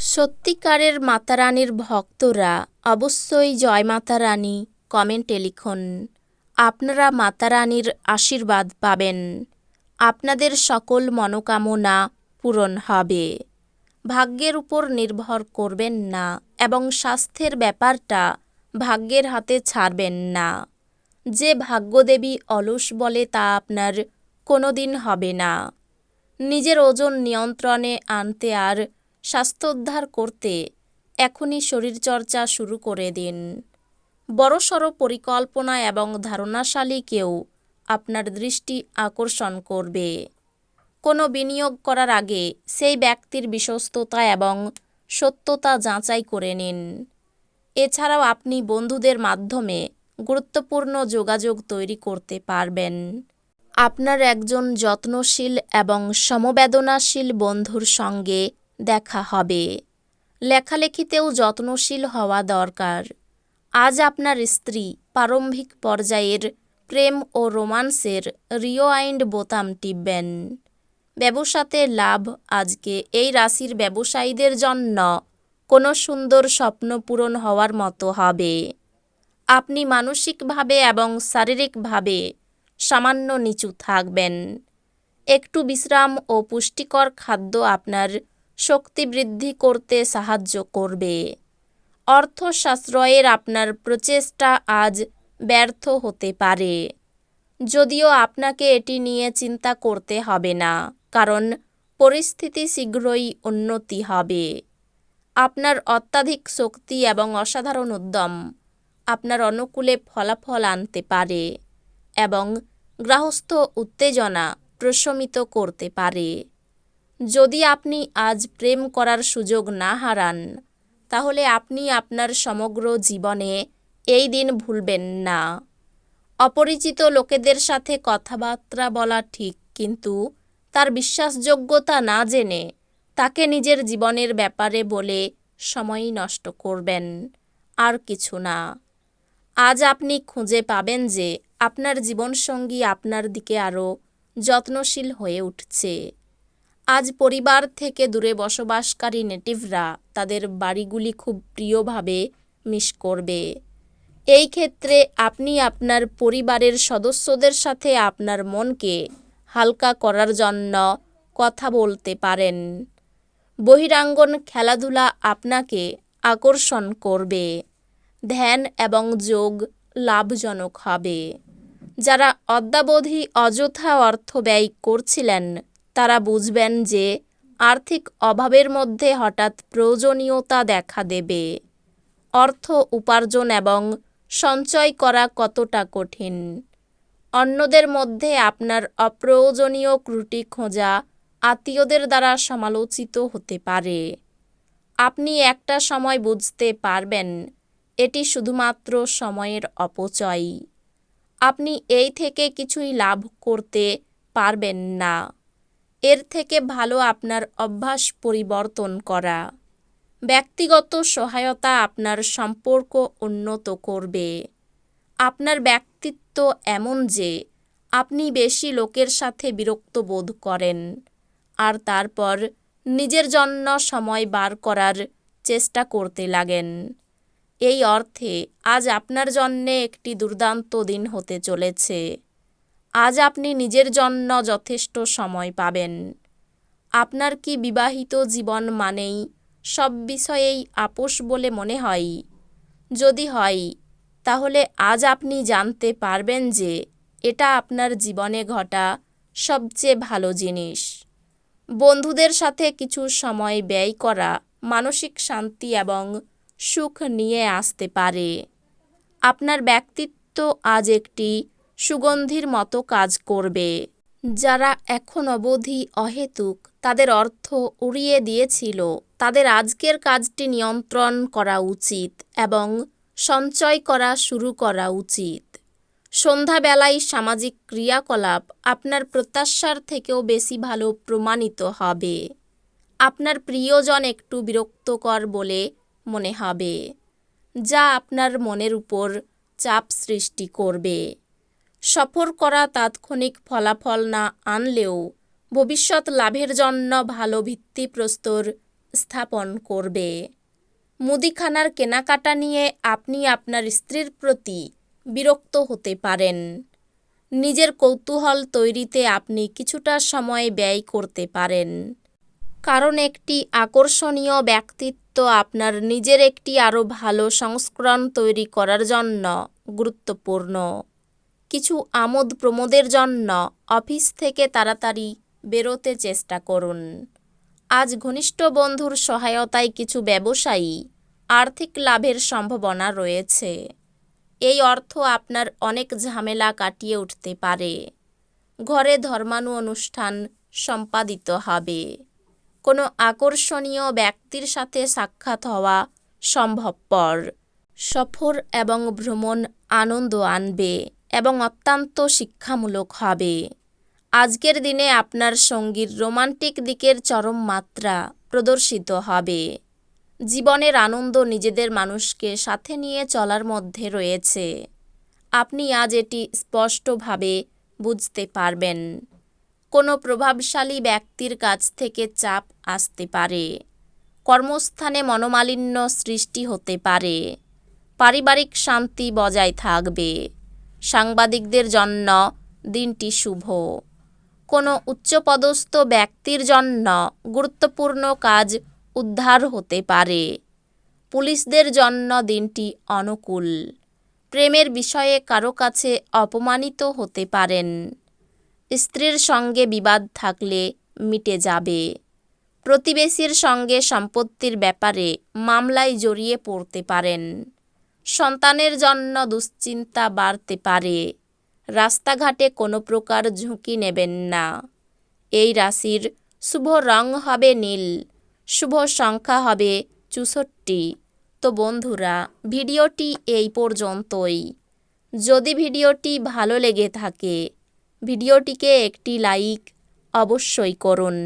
সত্যিকারের মাতারানীর ভক্তরা অবশ্যই জয় মাতা রানী কমেন্টে লিখুন। আপনারা মাতারানীর আশীর্বাদ পাবেন। আপনাদের সকল মনোকামনা পূরণ হবে। ভাগ্যের উপর নির্ভর করবেন না এবং স্বাস্থ্যের ব্যাপারটা ভাগ্যের হাতে ছাড়বেন না। যে ভাগ্যদেবী অলস বলে তা আপনার কোনো দিন হবে না। নিজের ওজন নিয়ন্ত্রণে আনতে আর স্বাস্থ্যোদ্ধার করতে এখনই শরীরচর্চা শুরু করে দিন। বড়সড় পরিকল্পনা এবং ধারণাশালী কেউ আপনার দৃষ্টি আকর্ষণ করবে। কোনো বিনিয়োগ করার আগে সেই ব্যক্তির বিশ্বস্ততা এবং সত্যতা যাচাই করে নিন। এছাড়াও আপনি বন্ধুদের মাধ্যমে গুরুত্বপূর্ণ যোগাযোগ তৈরি করতে পারবেন। আপনার একজন যত্নশীল এবং সমবেদনাশীল বন্ধুর সঙ্গে দেখা হবে। লেখালেখিতেও যত্নশীল হওয়া দরকার। আজ আপনার স্ত্রী প্রারম্ভিক পর্যায়ের প্রেম ও রোমান্সের রিওয়াইন্ড বোতাম টিপবেন। ব্যবসাতে লাভ আজকে এই রাশির ব্যবসায়ীদের জন্য কোনো সুন্দর স্বপ্ন পূরণ হওয়ার মতো হবে। আপনি মানসিকভাবে এবং শারীরিকভাবে সামান্য নিচু থাকবেন। একটু বিশ্রাম ও পুষ্টিকর খাদ্য আপনার শক্তি বৃদ্ধি করতে সাহায্য করবে। অর্থ সাশ্রয়ের আপনার প্রচেষ্টা আজ ব্যর্থ হতে পারে। যদিও আপনাকে এটি নিয়ে চিন্তা করতে হবে না, কারণ পরিস্থিতি শীঘ্রই উন্নতি হবে। আপনার অত্যাধিক শক্তি এবং অসাধারণ উদ্যম আপনার অনুকূলে ফলাফল আনতে পারে এবং গ্রাহস্থ উত্তেজনা প্রশমিত করতে পারে। যদি আপনি আজ প্রেম করার সুযোগ না হারান, তাহলে আপনি আপনার সমগ্র জীবনে এই দিন ভুলবেন না। অপরিচিত লোকেদের সাথে কথাবার্তা বলা ঠিক, কিন্তু তার বিশ্বাসযোগ্যতা না জেনে তাকে নিজের জীবনের ব্যাপারে বলে সময় নষ্ট করবেন, আর কিছু না। আজ আপনি খুঁজে পাবেন যে আপনার জীবনসঙ্গী আপনার দিকে আরও যত্নশীল হয়ে উঠছে। আজ পরিবার থেকে দূরে বসবাসকারী নেটিভরা তাদের বাড়িগুলি খুব প্রিয়ভাবে মিস করবে। এই ক্ষেত্রে আপনি আপনার পরিবারের সদস্যদের সাথে আপনার মনকে হালকা করার জন্য কথা বলতে পারেন। বহিরাঙ্গন খেলাধুলা আপনাকে আকর্ষণ করবে। ধ্যান এবং যোগ লাভজনক হবে। যারা অদ্যাবধি অযথা অর্থ ব্যয় করছিলেন তারা বুঝবেন যে আর্থিক অভাবের মধ্যে হঠাৎ প্রয়োজনীয়তা দেখা দেবে। অর্থ উপার্জন এবং সঞ্চয় করা কতটা কঠিন? অন্যদের মধ্যে আপনার অপ্রয়োজনীয় ত্রুটি খোঁজা আত্মীয়দের দ্বারা সমালোচিত হতে পারে। আপনি একটা সময় বুঝতে পারবেন, এটি শুধুমাত্র সময়ের অপচয়। আপনি এই থেকে কিছুই লাভ করতে পারবেন না। এর থেকে ভালো আপনার অভ্যাস পরিবর্তন করা। ব্যক্তিগত সহায়তা আপনার সম্পর্ক উন্নত করবে। আপনার ব্যক্তিত্ব এমন যে, আপনি বেশি লোকের সাথে বিরক্ত বোধ করেন, আর তারপর নিজের জন্য সময় বার করার চেষ্টা করতে লাগেন। এই অর্থে আজ আপনার জন্যে একটি দুর্দান্ত দিন হতে চলেছে। আজ আপনি নিজের জন্য যথেষ্ট সময় পাবেন। আপনার কি বিবাহিত জীবন মানেই সব বিষয়েই আপোষ বলে মনে হয়? যদি হয়, তাহলে আজ আপনি জানতে পারবেন যে এটা আপনার জীবনে ঘটা সবচেয়ে ভালো জিনিস। বন্ধুদের সাথে কিছু সময় ব্যয় করা মানসিক শান্তি এবং সুখ নিয়ে আসতে পারে। আপনার ব্যক্তিত্ব আজ একটি সুগন্ধির মতো কাজ করবে। যারা এখন অবধি অহেতুক, তাদের অর্থ উড়িয়ে দিয়েছিল। তাদের আজকের কাজটি নিয়ন্ত্রণ করা উচিত এবং সঞ্চয় করা শুরু করা উচিত। সন্ধ্যাবেলায় সামাজিক ক্রিয়াকলাপ আপনার প্রত্যাশার থেকেও বেশি ভালো প্রমাণিত হবে। আপনার প্রিয়জন একটু বিরক্তকর বলে মনে হবে, যা আপনার মনের উপর চাপ সৃষ্টি করবে। সফর করা তাৎক্ষণিক ফলাফল না আনলেও ভবিষ্যৎ লাভের জন্য ভালো ভিত্তিপ্রস্তর স্থাপন করবে। মুদিখানার কেনাকাটা নিয়ে আপনি আপনার স্ত্রীর প্রতি বিরক্ত হতে পারেন। নিজের কৌতূহল তৈরিতে আপনি কিছুটা সময় ব্যয় করতে পারেন। কারণ একটি আকর্ষণীয় ব্যক্তিত্ব আপনার নিজের একটি আরও ভালো সংস্করণ তৈরি করার জন্য গুরুত্বপূর্ণ। কিছু আমোদ প্রমোদের জন্য অফিস থেকে তাড়াতাড়ি বেরোতে চেষ্টা করুন। আজ ঘনিষ্ঠ বন্ধুর সহায়তায় কিছু ব্যবসায়ী আর্থিক লাভের সম্ভাবনা রয়েছে। এই অর্থ আপনার অনেক ঝামেলা কাটিয়ে উঠতে পারে। ঘরে ধর্মানু অনুষ্ঠান সম্পাদিত হবে। কোনো আকর্ষণীয় ব্যক্তির সাথে সাক্ষাৎ হওয়া সম্ভবপর। সফর এবং ভ্রমণ আনন্দ আনবে। এবং অত্যন্ত শিক্ষামূলক হবে। আজকের দিনে আপনার সঙ্গীর রোমান্টিক দিকের চরম মাত্রা প্রদর্শিত হবে। জীবনের আনন্দ নিজেদের মানুষকে সাথে নিয়ে চলার মধ্যে রয়েছে। আপনি আজ এটি স্পষ্টভাবে বুঝতে পারবেন। কোনো প্রভাবশালী ব্যক্তির কাছ থেকে চাপ আসতে পারে। কর্মস্থানে মনোমালিন্য সৃষ্টি হতে পারে। পারিবারিক শান্তি বজায় থাকবে। সাংবাদিকদের জন্য দিনটি শুভ। কোনো উচ্চপদস্থ ব্যক্তির জন্য গুরুত্বপূর্ণ কাজ উদ্ধার হতে পারে। পুলিশদের জন্য দিনটি অনুকূল। প্রেমের বিষয়ে কারও কাছে অপমানিত হতে পারেন। স্ত্রীর সঙ্গে বিবাদ থাকলে মিটে যাবে। প্রতিবেশীর সঙ্গে সম্পত্তির ব্যাপারে মামলায় জড়িয়ে পড়তে পারেন। সন্তানের জন্য দুশ্চিন্তা বাড়তে পারে। রাস্তাঘাটে কোনো প্রকার ঝুঁকি নেবেন না। এই রাশির শুভ রং হবে নীল, শুভ সংখ্যা হবে চুষট্টি। তো বন্ধুরা, ভিডিওটি এই পর্যন্তই। যদি ভিডিওটি ভালো লেগে থাকে, ভিডিওটিকে একটি লাইক অবশ্যই করুন।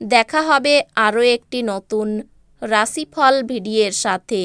দেখা হবে আরও একটি নতুন রাশিফল ভিডিওর সাথে।